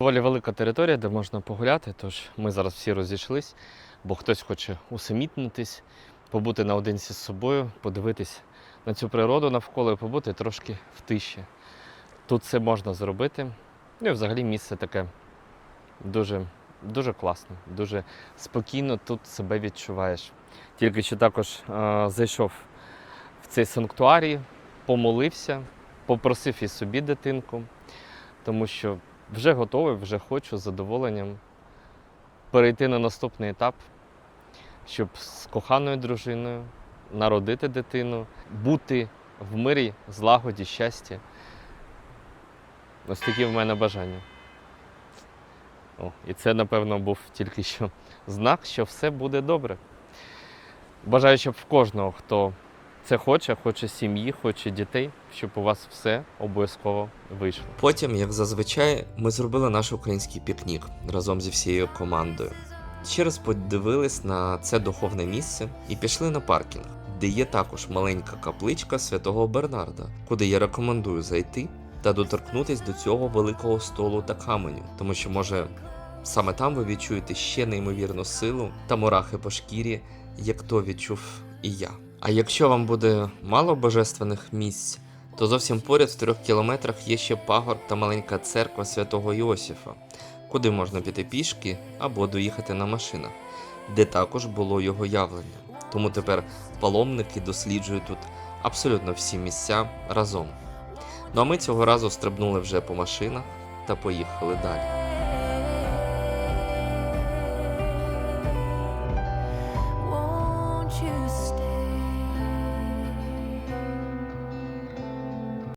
Доволі велика територія, де можна погуляти, тож ми зараз всі розійшлись, бо хтось хоче усамітнитись, побути наодинці з собою, подивитись на цю природу навколо і побути трошки в тиші. Тут це можна зробити. Ну і взагалі місце таке дуже, дуже класне, дуже спокійно тут себе відчуваєш. Тільки що також е, зайшов в цей санктуарій, помолився, попросив і собі дитинку, тому що вже готовий, вже хочу з задоволенням перейти на наступний етап, щоб з коханою дружиною народити дитину, бути в мирі, злагоді, щасті. Ось такі в мене бажання. О, і це, напевно, був тільки що знак, що все буде добре. Бажаю, щоб в кожного, хто це хоче, хоче сім'ї, хоче дітей, щоб у вас все обов'язково вийшло. Потім, як зазвичай, ми зробили наш український пікнік разом зі всією командою. Ще раз подивились на це духовне місце і пішли на паркінг, де є також маленька капличка святого Бернарда, куди я рекомендую зайти та доторкнутись до цього великого столу та каменю, тому що може саме там ви відчуєте ще неймовірну силу та мурахи по шкірі, як то відчув і я. А якщо вам буде мало божественних місць, то зовсім поряд в трьох кілометрах є ще пагорб та маленька церква святого Йосифа, куди можна піти пішки або доїхати на машинах, де також було його явлення. Тому тепер паломники досліджують тут абсолютно всі місця разом. Ну а ми цього разу стрибнули вже по машинах та поїхали далі.